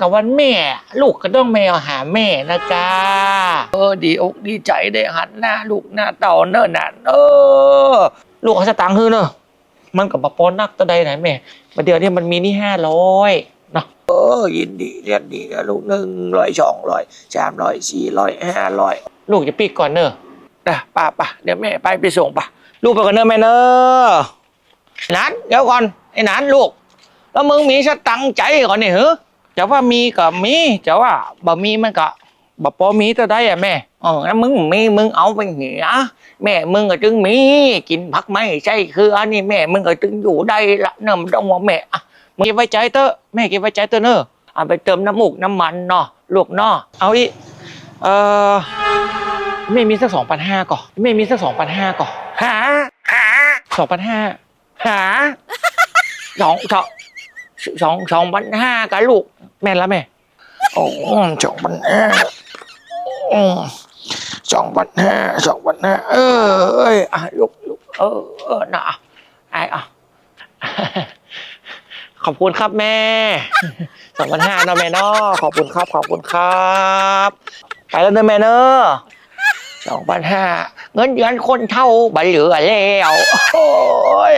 กับวันแม่ ลูกก็ต้องแมวหาแม่นะจ๊ะเออดีอกดีใจได้หันหน้าลูกหน้าเต่าเนิ่นน่ะเออ ลูกเอาสตังค์คือเนอะมันกับปะปอนนักตะใดไหนแม่มาเดี๋ยวนี้มันมีนี่ห้าร้อยเนาะเออยินดีเรียนดีนะลูกหนึ่งร้อยสองร้อยสามร้อยสี่ร้อยห้าร้อยลูกจะปีกก่อนเนอะนะป้าป่ะเดี๋ยวแม่ไปไปส่งป่ะลูกไปก่อนเนอะแม่เนอะนันเดี๋ยวก่อนไอ้นันลูก แล้วมึงมีสตังค์ใจก่อนนี่เหรอ จะว่ามีก็มีจะว่าบ่มีมันก็บ่พอมีตัวได้อะแม่เออแล้วมึงมีมึงเอาไปเหียแม่มึงก็จึงมีกินผักไม่ใช่คืออันนี้แม่มึงก็จึงอยู่ได้ละเนิ่มต้องว่าแม่อะมึงเก็บไว้ใจเตอะแม่เก็บไว้ใจเตอะเนอะเอาไปเติมน้ำมูกน้ำมันเนาะลูกเนาะเอาอีเออแม่มีสักสองพันห้าก่อนแม่มีสักสองพันห้าก่อนหาหาสองพันห้าหาสองสอง สองสองพันห้ากับลูก แม่แล้วแม่โอ้สองพันห้าสองพันห้าสองพันห้าเออเอ้ยอะลูกลูกเออเออนะอะไอ้อะขอบคุณครับแม่สองพันห้านะแม่เนาะขอบคุณครับ ขอบคุณครับ ไปแล้วเนอะแม่เนอะสองพันห้าเงินเดือนคนเท่าบัเหลือแล้วโอ้ย